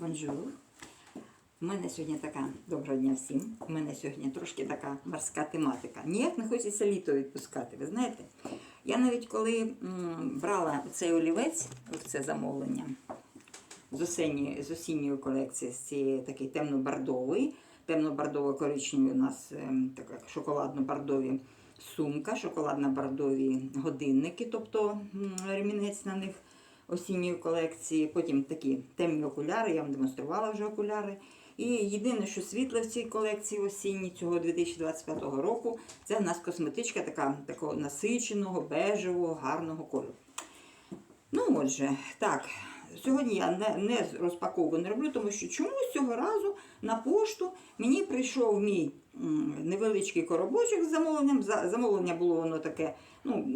Бонжур. У мене сьогодні така доброго дня всім. У мене сьогодні трошки така морська тематика. Ніяк не хочеться літо відпускати. Ви знаєте? Я навіть коли брала цей олівець це замовлення з осінньої, з осінньої колекції, з цієї такий темно-бордовий, темно-бордово-коричневий у нас ем, така шоколадно-бордові сумка, шоколадно-бордові годинники, тобто ремінець на них осінньої колекції. Потім такі темні окуляри, я вам демонструвала вже окуляри. І єдине, що світле в цій колекції осінній цього 2025 року, це в нас косметичка така, такого насиченого, бежевого, гарного кольору. Ну, отже, так, сьогодні я не, не розпаковку не роблю, тому що чомусь цього разу на пошту мені прийшов мій невеличкий коробочок з замовленням. Замовлення було воно таке, ну,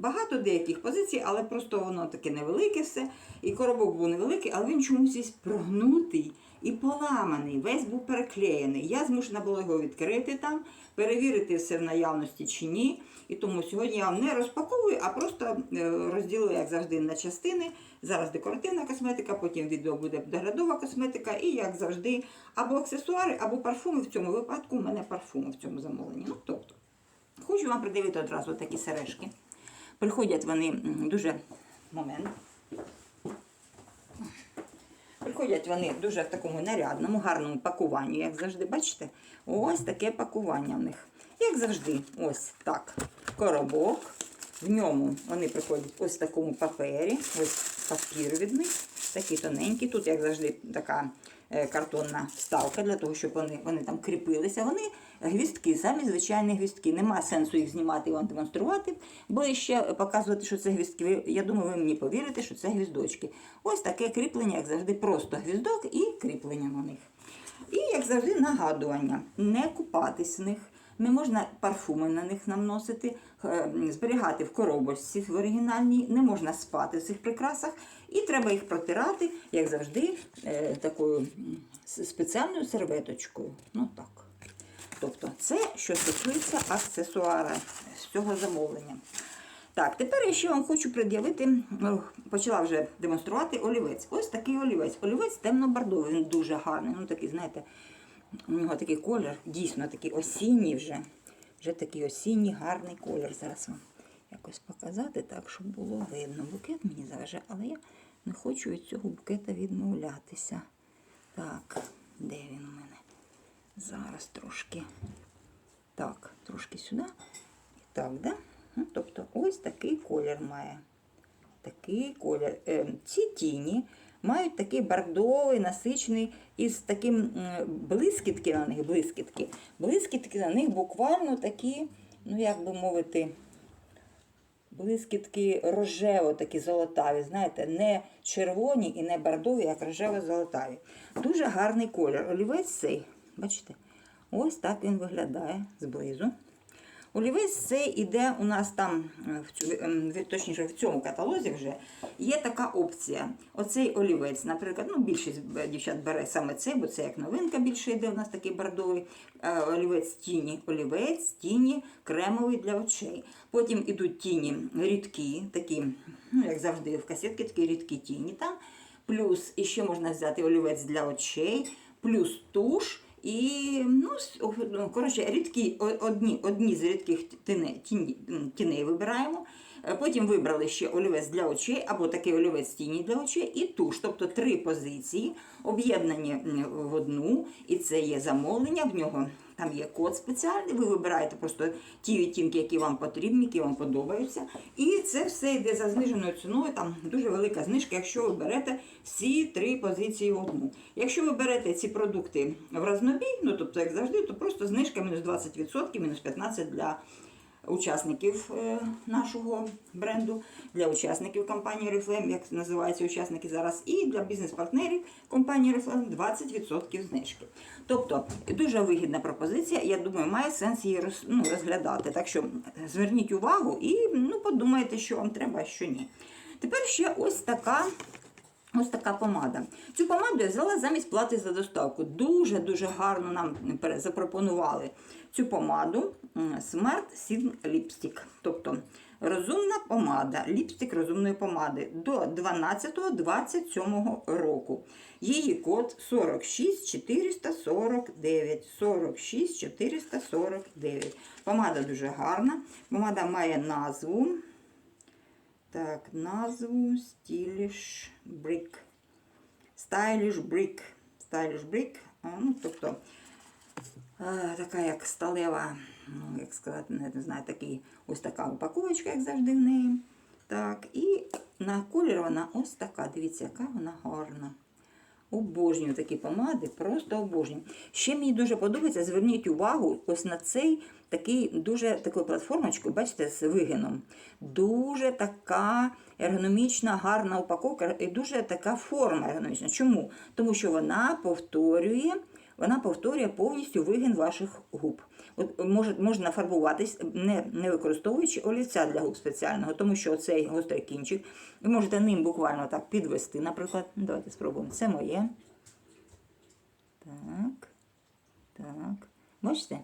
багато деяких позицій, але просто воно таке невелике все. І коробок був невеликий, але він чомусь весь прогнутий і поламаний, весь був переклеєний. Я змушена була його відкрити там, перевірити все в наявності чи ні. І тому сьогодні я вам не розпаковую, а просто е, розділила, як завжди, на частини. Зараз декоративна косметика, потім відео буде доглядова косметика, і, як завжди, або аксесуари, або парфуми. В цьому випадку у мене парфуми в цьому замовленні. Ну, тобто, хочу вам придивити одразу такі сережки. Приходять вони дуже момент. Приходять вони дуже в такому нарядному, гарному пакуванні, як завжди, бачите? Ось таке пакування в них. Як завжди, ось так. Коробок. В ньому вони приходять ось в такому папері. Ось папір від них, такий тоненький. Тут, як завжди, така картонна вставка для того, щоб вони, вони там кріпилися. Вони гвістки, самі звичайні гвістки. Нема сенсу їх знімати і вам демонструвати. Ближче показувати, що це гвістки. Я думаю, ви мені повірите, що це гвіздочки. Ось таке кріплення, як завжди, просто гвіздок і кріплення на них. І, як завжди, нагадування: не купатись в них. Не можна парфуми на них наносити, е, зберігати в коробочці в оригінальній, не можна спати в цих прикрасах. І треба їх протирати, як завжди, е, такою спеціальною серветочкою. Ну так. Тобто, це що стосується аксесуара з цього замовлення. Так, тепер я ще вам хочу пред'явити, ну, почала вже демонструвати олівець. Ось такий олівець. Олівець темно-бордовий, він дуже гарний. Ну, такий, знаєте, у нього такий колір, дійсно такий осінній вже. Вже такий осінній гарний колір. Зараз вам якось показати так, щоб було видно. Букет мені заважає, але я не хочу від цього букета відмовлятися. Так, де він у мене? Зараз трошки. Так, трошки сюди. І так, да? Ну, Тобто ось такий колір має. Такий колір. Е, ці тіні мають такий бордовий, насичений, із таким блискітки на них, блискітки. Блискітки на них буквально такі, ну як би мовити, блискітки рожево, такі золотаві, знаєте, не червоні і не бордові, як рожево-золотаві. Дуже гарний колір. Олівець цей, бачите, ось так він виглядає зблизу. Олівець цей іде у нас там, е, в цю, ем, точніше, в цьому каталозі вже є така опція. Оцей олівець, наприклад, ну більшість дівчат бере саме цей, бо це як новинка більше йде. У нас такий бордовий е, олівець тіні, олівець, тіні, кремовий для очей. Потім ідуть тіні рідкі, такі, ну як завжди, в касетки такі рідкі тіні там. Плюс іще можна взяти олівець для очей, плюс туш. І ну, ну, коротше, рідкі, одні, одні з рідких тіне- тіні- тіней вибираємо. Е, Потім вибрали ще олівець для очей, або такий олівець тіні для очей, і туш. Тобто три позиції об'єднані в одну, і це є замовлення. В нього там є код спеціальний. Ви вибираєте просто ті відтінки, які вам потрібні, які вам подобаються. І це все йде за зниженою ціною. Там дуже велика знижка, якщо ви берете всі три позиції в одну. Якщо ви берете ці продукти в разнобій, ну тобто, як завжди, то просто знижка мінус 20%, мінус 15% для учасників е, нашого бренду, для учасників компанії Reflame, як називаються учасники зараз, і для бізнес-партнерів компанії Reflame 20% знижки. Тобто дуже вигідна пропозиція, я думаю, має сенс її ну, розглядати. Так що зверніть увагу і ну, подумайте, що вам треба, а що ні. Тепер ще ось така Ось така помада. Цю помаду я взяла замість плати за доставку. Дуже-дуже гарно нам запропонували цю помаду Smart Sin Lipstick. Тобто Розумна помада, ліпстик розумної помади до 12-27 року. Її код 46449. 46449. Помада дуже гарна. Помада має назву. Так, назву Stylish Brick. Stylish Brick. Stylish Brick. а, Ну, тобто е, така як сталева, ну, як сказати, не, не знаю, такий, ось така упаковочка, як завжди в неї. Так, і на колір вона ось така. Дивіться, яка вона гарна. Обожнюю такі помади, просто обожнюю. Ще мені дуже подобається, зверніть увагу ось на цей такий дуже таку платформочку, бачите, з вигином. Дуже така ергономічна, гарна упаковка і дуже така форма ергономічна. Чому? Тому що вона повторює, вона повторює повністю вигин ваших губ. От може, можна фарбуватись, не, не використовуючи олівця для губ спеціального, тому що цей гострий кінчик, ви можете ним буквально так підвести, наприклад. Давайте спробуємо. Це моє. Так. Так. Бачите?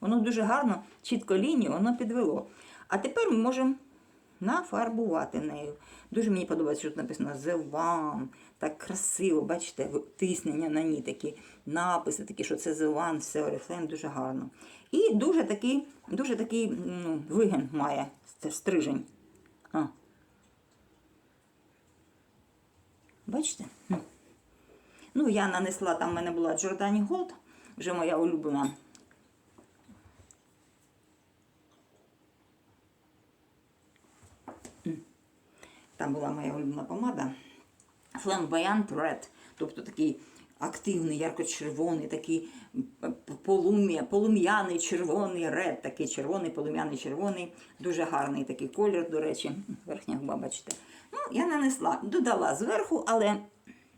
Воно дуже гарно, чітко лінію, воно підвело. А тепер ми можемо нафарбувати нею. Дуже мені подобається, що тут написано The One. Так красиво, бачите, тиснення на ній такі написи, такі, що це The One, все Oriflame, дуже гарно. І дуже такий, дуже такий ну, вигин має це стрижень. А. Бачите? Ну, я нанесла, там в мене була Giordani Gold, вже моя улюблена. Там була моя улюблена помада. Flamboyant Red, тобто такий активний, ярко-червоний, такий полум'я, полум'яний червоний ред, такий червоний, полум'яний червоний, дуже гарний такий колір, до речі, верхня губа, бачите. Ну, я нанесла, додала зверху, але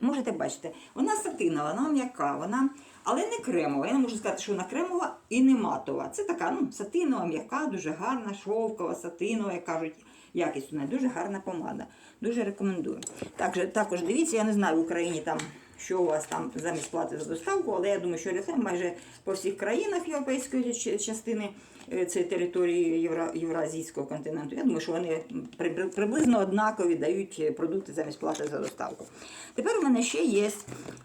можете бачити, вона сатинова, вона м'яка, вона, але не кремова. Я не можу сказати, що вона кремова і не матова. Це така ну, сатинова, м'яка, дуже гарна, шовкова, сатинова, як кажуть якість дуже гарна помада. Дуже рекомендую. Також, також дивіться, я не знаю в Україні там, що у вас там замість плати за доставку, але я думаю, що Oriflame майже по всіх країнах європейської частини е, цієї території Євра, Євразійського континенту. Я думаю, що вони при- при- приблизно однакові дають е, продукти замість плати за доставку. Тепер у мене ще є,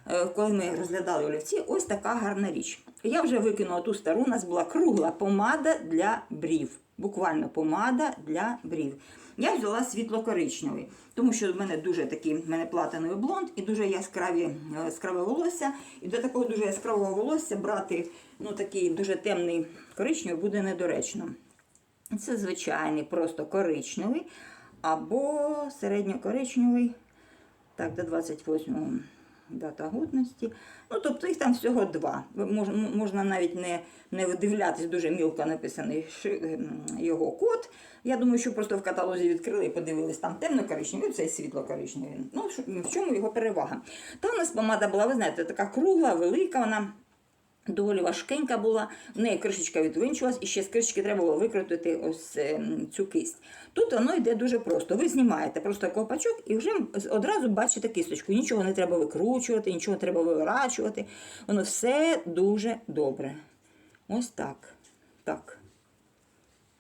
е, коли ми розглядали олівці, ось така гарна річ. Я вже викинула ту стару, у нас була кругла помада для брів. Буквально помада для брів. Я взяла світло-коричневий, тому що в мене дуже такий в мене платиновий блонд і дуже яскраві, е, яскраве волосся. І до такого дуже яскравого волосся брати ну, такий дуже темний коричневий буде недоречно. Це звичайний, просто коричневий або середньокоричневий, так, до 28 дата годності. Ну, тобто їх там всього два. Мож, можна навіть не, не видивлятись, дуже мілко написаний ем, його код. Я думаю, що просто в каталозі відкрили і подивились там темно-коричневий, цей світло-коричневий. Ну, в чому його перевага? Та у нас помада була, ви знаєте, така кругла, велика вона. Доволі важкенька була, в неї кришечка відвинчувалась, і ще з кришечки треба було викрутити ось ем, цю кисть. Тут воно йде дуже просто. Ви знімаєте просто ковпачок і вже одразу бачите кисточку. Нічого не треба викручувати, нічого не треба виворачувати. Воно все дуже добре. Ось так. Так.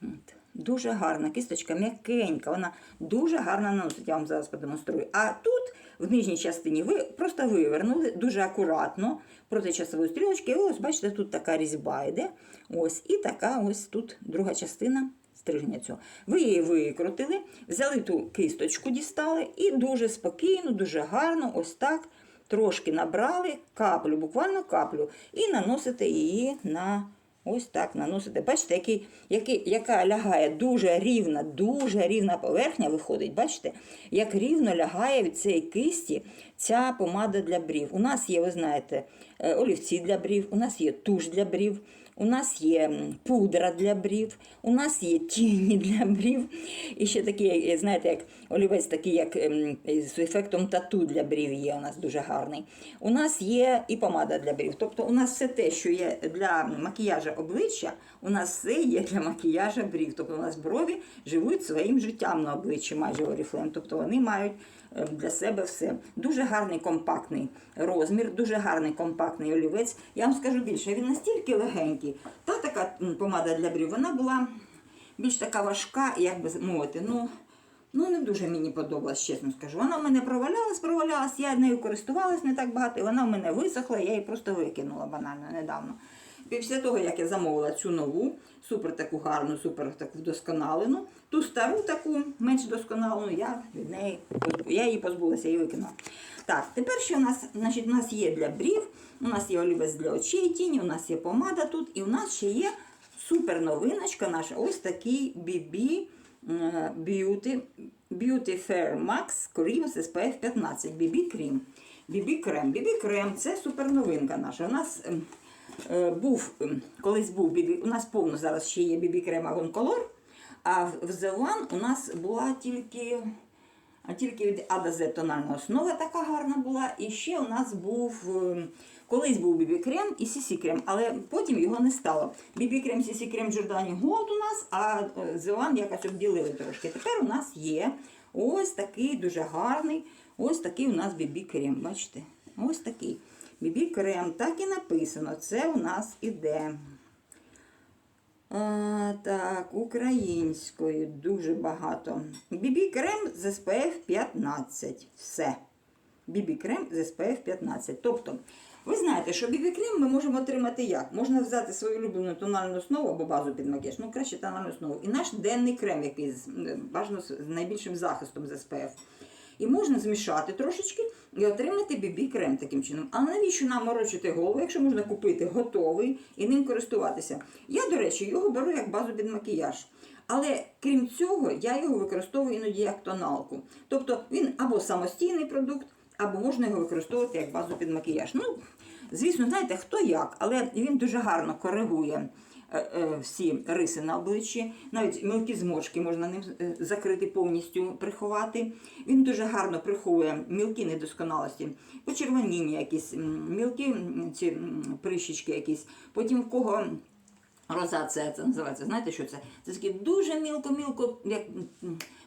От. Дуже гарна кисточка, м'якенька, вона дуже гарно наносить, я вам зараз продемонструю. А тут, в нижній частині, ви просто вивернули дуже акуратно проти часової стрілочки. І ось, бачите, тут така різьба йде. Ось, і така ось тут друга частина стриження цього. Ви її викрутили, взяли ту кисточку, дістали і дуже спокійно, дуже гарно, ось так. Трошки набрали каплю, буквально каплю, і наносите її на Ось так наносите. Бачите, який, який, яка лягає дуже рівна, дуже рівна поверхня виходить. Бачите, як рівно лягає від цієї кисті ця помада для брів. У нас є, ви знаєте, е, олівці для брів, у нас є туш для брів, у нас є пудра для брів, у нас є тіні для брів. І ще такі, е, знаєте, як олівець, такий, як ем, з ефектом тату для брів є, у нас дуже гарний. У нас є і помада для брів. Тобто у нас все те, що є для макіяжу обличчя, у нас все є для макіяжу брів. Тобто у нас брові живуть своїм життям на обличчі майже Oriflame. Тобто вони мають для себе все. Дуже гарний компактний розмір, дуже гарний компактний олівець. Я вам скажу більше, він настільки легенький. Та така помада для брів, вона була більш така важка, як би мовити. Ну, ну не дуже мені подобалась, чесно скажу. Вона в мене провалялась, провалялась, я нею користувалась не так багато, і вона в мене висохла, я її просто викинула банально недавно. Після того, як я замовила цю нову, супер таку гарну, супер таку вдосконалену, ту стару таку, менш досконалену, я від неї я її позбулася і викинула. Так, тепер що у нас, значить, у нас є для брів, у нас є олівець для очей, тіні, у нас є помада тут, і у нас ще є супер новиночка наша. Ось такий BB е, Beauty, Beauty Fair Max Cream з SPF 15. BB Cream. BB крем. BB крем це супер новинка наша. У нас ем, був, ем, колись був BB, у нас повно зараз ще є BB крем Agon Color, а в The One у нас була тільки тільки від А до Z тональна основа така гарна була. І ще у нас був ем, колись був BB крем і CC крем, але потім його не стало. BB крем, CC крем Giordani Gold у нас, а е, One якось обділили трошки. Тепер у нас є ось такий дуже гарний, ось такий у нас BB крем. Бачите? Ось такий. BB крем, так і написано. Це у нас іде. А, так, українською дуже багато. BB крем з SPF 15. Все. BB крем з SPF 15. Тобто, ви знаєте, що BB крем ми можемо отримати як? Можна взяти свою улюблену тональну основу або базу під макіяж, ну краще тональну основу. І наш денний крем, який з- бажано з найбільшим захистом з SPF. І можна змішати трошечки і отримати BB крем таким чином. А навіщо нам морочити голову, якщо можна купити готовий і ним користуватися? Я, до речі, його беру як базу під макіяж. Але крім цього, я його використовую іноді як тоналку. Тобто він або самостійний продукт, або можна його використовувати як базу під макіяж. Ну, звісно, знаєте, хто як, але він дуже гарно коригує всі риси на обличчі, навіть мілкі зморшки можна ним е, закрити повністю, приховати. Він дуже гарно приховує мілкі недосконалості, почервоніння якісь, мілкі ці прищички якісь. Потім в кого розація це називається. Знаєте, що це? Це такі дуже мілко-мілко, як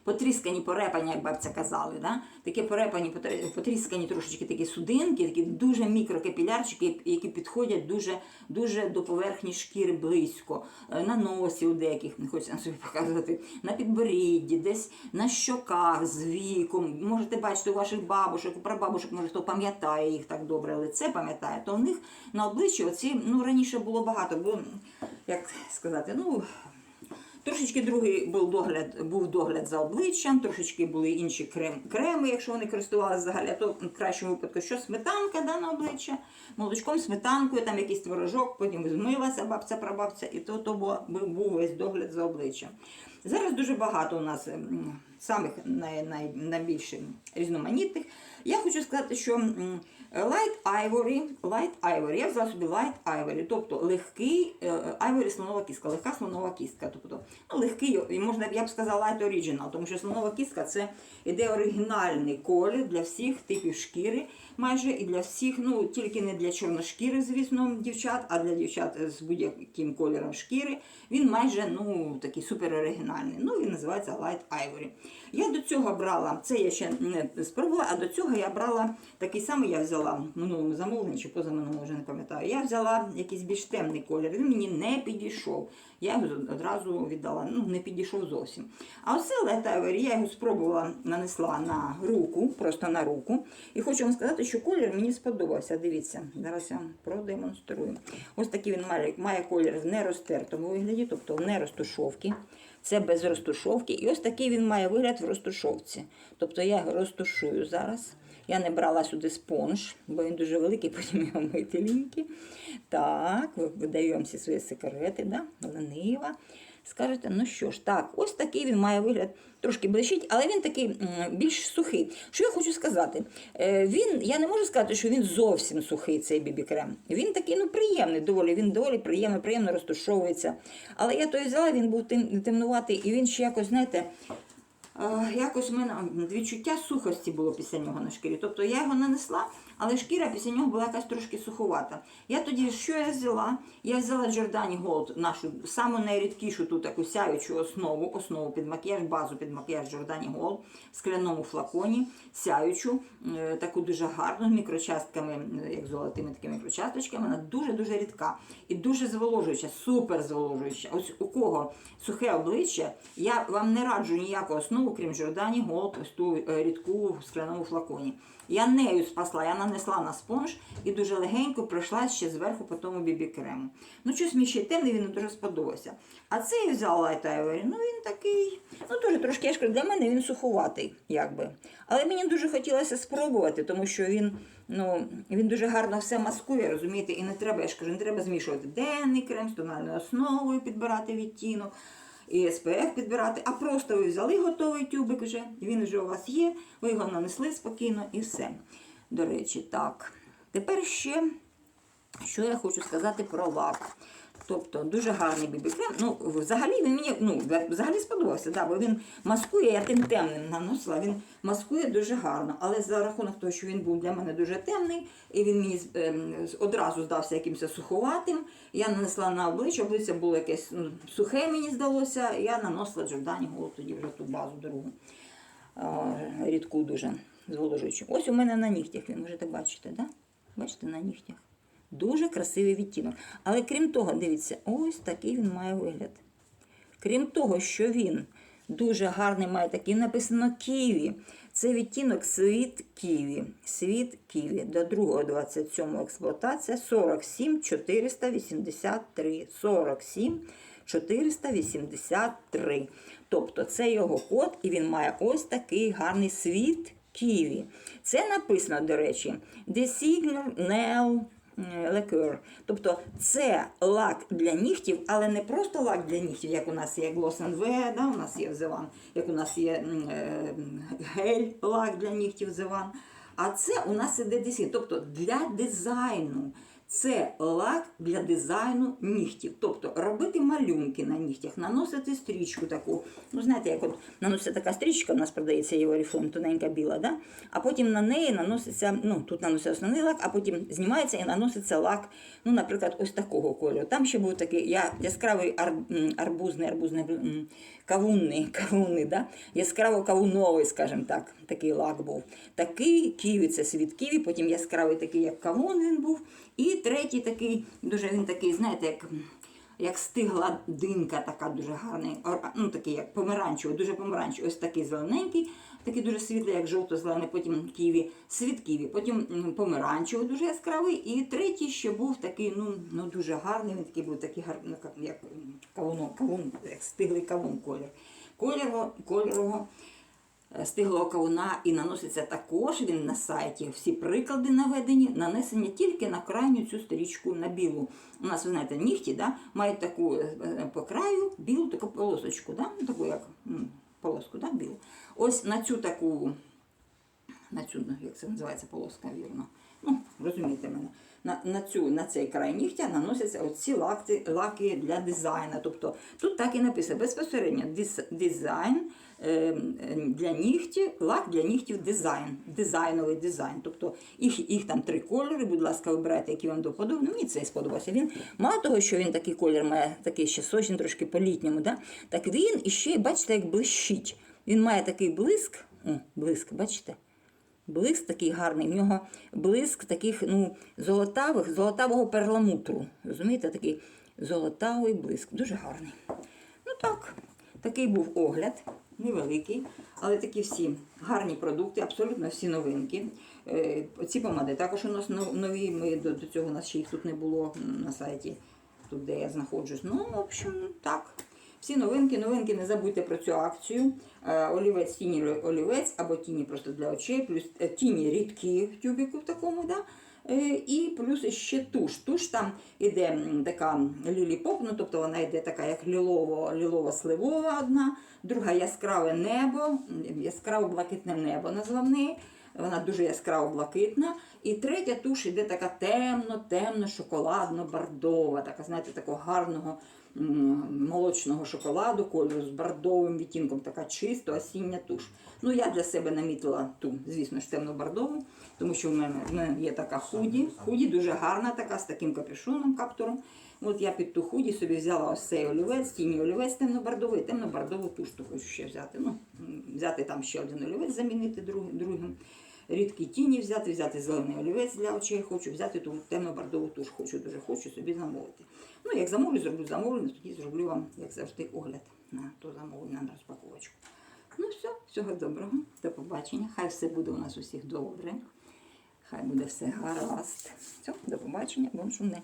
потріскані порепані, як бабця казали. Да? Такі порепані, потріскані трошечки такі судинки, такі дуже мікрокапілярчики, які підходять дуже, дуже до поверхні шкіри близько. Е, На носі у деяких, не хочеться собі показувати, на підборідді, десь на щоках з віком. Можете бачити у ваших бабушок, у прабабушок, може хто пам'ятає їх так добре, лице пам'ятає, то у них на обличчі оці, ну раніше було багато, було, як сказати, ну. Трошечки другий був догляд, був догляд за обличчям, трошечки були інші крем, креми, якщо вони користувалися взагалі, то в кращому випадку що сметанка да, на обличчя, молочком, сметанкою, там якийсь творожок, потім змилася бабця, прабабця, і то, то був, був весь догляд за обличчям. Зараз дуже багато у нас м, самих най, най, найбільш різноманітних. Я хочу сказати, що Light Ivory, Light Ivory, я взяла собі Light Ivory, тобто легкий е, Ivory слонова кістка, легка слонова кістка. Тобто, ну, легкий, і можна, я б сказала, Light Original, тому що слонова кістка це іде оригінальний колір для всіх типів шкіри, майже і для всіх, ну тільки не для чорношкірих, звісно, дівчат, а для дівчат з будь-яким кольором шкіри. Він майже ну, такий супер оригінальний. Ну, він називається Light Ivory. Я до цього брала, це я ще не спробувала, а до цього я брала такий самий, я взяла в минулому замовленні чи позаминулому, вже не пам'ятаю. Я взяла якийсь більш темний колір, він мені не підійшов. Я його одразу віддала, ну не підійшов зовсім. А оце Ivory, я його спробувала, нанесла на руку, просто на руку. І хочу вам сказати, що колір мені сподобався. Дивіться, зараз я продемонструю. Ось такий він має, має колір в нерозтертому вигляді, тобто в нерозтушовці. Це без розтушовки. І ось такий він має вигляд в розтушовці. Тобто я його розтушую зараз. Я не брала сюди спонж, бо він дуже великий, потім його мити ліньки. Так, ви- видаю вам всі свої секрети, да? ленива. Скажете, ну що ж, так, ось такий він має вигляд, трошки блищить, але він такий більш сухий. Що я хочу сказати? Е, він, я не можу сказати, що він зовсім сухий, цей бібі-крем. Він такий ну, приємний, доволі, він доволі приємно, приємно розтушовується. Але я той взяла, він був тем, темнуватий, і він ще якось, знаєте, Е, якось в мене відчуття сухості було після нього на шкірі. Тобто я його нанесла, але шкіра після нього була якась трошки суховата. Я тоді що я взяла? Я взяла Giordani Gold, нашу саму найрідкішу тут таку сяючу основу, основу під макіяж, базу під макіяж Giordani Gold в скляному флаконі, сяючу, е, таку дуже гарну, з мікрочастками, е, як золотими такими мікрочасточками. Вона дуже-дуже рідка і дуже зволожуюча, супер зволожуюча. Ось у кого сухе обличчя, я вам не раджу ніяку основу, крім Giordani Gold, ось ту е, рідку в скляному флаконі. Я нею спасла, я нанесла на спонж і дуже легенько пройшла ще зверху по тому бібі крему. Ну, щось мені ще темний, він дуже сподобався. А цей взяла Light Ivory, ну він такий, ну дуже трошки, я для мене він суховатий, якби. Але мені дуже хотілося спробувати, тому що він, ну, він дуже гарно все маскує, розумієте, і не треба, я ж кажу, не треба змішувати денний крем з тональною основою, підбирати відтінок. І СПФ підбирати, а просто ви взяли готовий тюбик вже, він вже у вас є, ви його нанесли спокійно і все. До речі, так. Тепер ще, що я хочу сказати про лак. Тобто дуже гарний бібі-крем. Ну, взагалі він мені ну, взагалі сподобався, да, бо він маскує, я тим темним наносила, він маскує дуже гарно. Але за рахунок того, що він був для мене дуже темний, і він мені ем, одразу здався якимось суховатим, я нанесла на обличчя, обличчя було якесь ну, сухе, мені здалося, я наносила Джордані Голд тоді вже ту базу другу. Рідку дуже зволожуючу. Ось у мене на нігтях, ви можете бачити, да? бачите, на нігтях. Дуже красивий відтінок. Але крім того, дивіться, ось такий він має вигляд. Крім того, що він дуже гарний має такий написано Ківі. Це відтінок світ Ківі. Світ Ківі. До 2.27 експлуатація 47 483. 47 483. Тобто це його код, і він має ось такий гарний світ Ківі. Це написано, до речі, Designer Nail Лекер. Тобто це лак для нігтів, але не просто лак для нігтів, як у нас є Gloss NV, да, у нас є Зеван, як у нас є е, гель лак для нігтів Зеван. А це у нас іде десін, тобто для дизайну. Це лак для дизайну нігтів. Тобто робити малюнки на нігтях, наносити стрічку таку. Ну, знаєте, як от наноситься така стрічка, у нас продається є Oriflame, тоненька біла, да? а потім на неї наноситься, ну тут наноситься основний лак, а потім знімається і наноситься лак, ну, наприклад, ось такого кольору. Там ще був такий я, яскравий ар, арбузний, арбузний, кавунний, кавунний, да? яскраво кавуновий, скажімо так, такий лак був. Такий ківі, це світ ківі, потім яскравий такий, як кавун він був. І третій такий, дуже він такий, знаєте, як як стигла динка, така дуже гарний, ну такий як помаранчевий, дуже помаранчевий, ось такий зелененький, такий дуже світлий, як жовто-зелений, потім ківі, світ ківі, потім помаранчевий, дуже яскравий. І третій ще був такий, ну, ну дуже гарний, він такий був такий гарний, ну, як, кавун, кавун, як стиглий кавун колір. Кольоро, кольорового е, стиглого кавуна і наноситься також він на сайті. Всі приклади наведені, нанесені тільки на крайню цю стрічку на білу. У нас, ви знаєте, нігті да, мають таку е, е, по краю білу таку полосочку, да, ну, таку як полоску, да, білу. Ось на цю таку, на цю, ну, як це називається полоска, вірно. Ну, розумієте мене. На, на, цю, на цей край нігтя наносяться оці лаки, лаки для дизайну. Тобто тут так і написано безпосередньо дизайн е, е, для нігтів, лак для нігтів дизайн, дизайновий дизайн. Тобто їх, їх там три кольори, будь ласка, вибирайте, які вам до вподоби. Ну, мені цей сподобався. Він мало того, що він такий колір має такий ще сочний, трошки по-літньому, да? так він іще, бачите, як блищить. Він має такий блиск, о, блиск, бачите? Блиск такий гарний, в нього блиск таких ну, золотавих, золотавого перламутру. Розумієте, такий золотавий блиск. Дуже гарний. Ну так, такий був огляд, невеликий, але такі всі гарні продукти, абсолютно всі новинки. Е, ці помади також у нас нові. Ми до, до цього у нас ще їх тут не було на сайті, тут де я знаходжусь. Ну, в общем, так. Всі новинки, новинки, не забудьте про цю акцію. Е, Олівець, тіні олівець або тіні просто для очей, плюс е, тіні рідкі в тюбіку в такому, да? Е, І плюс ще туш. Туш там іде така лілі-поп, ну тобто вона йде така як лілово, лілово-сливова одна, друга яскраве небо, яскраво-блакитне небо назвав неї. Вона дуже яскраво блакитна. І третя туш іде така темно, темно, шоколадно, бордова, така, знаєте, такого гарного молочного шоколаду, кольору з бордовим відтінком, така чисто осіння туш. Ну, я для себе намітила ту, звісно ж, темно-бордову, тому що в мене, в мене є така худі. Худі дуже гарна, така з таким капюшоном, каптуром. От я під ту худі собі взяла ось цей олівець, тіній олівець темно-бордовий, темно-бордову тушту хочу ще взяти. Ну, взяти там ще один олівець, замінити друг- другим. Рідкі тіні взяти, взяти зелений олівець для очей, хочу взяти ту темно-бордову туш, хочу, дуже хочу собі замовити. Ну, як замовлю, зроблю замовлення, тоді зроблю вам, як завжди, огляд на то замовлення на розпаковочку. Ну все, всього доброго, до побачення. Хай все буде у нас усіх добре. Хай буде все гаразд. Все, до побачення, бонжуне.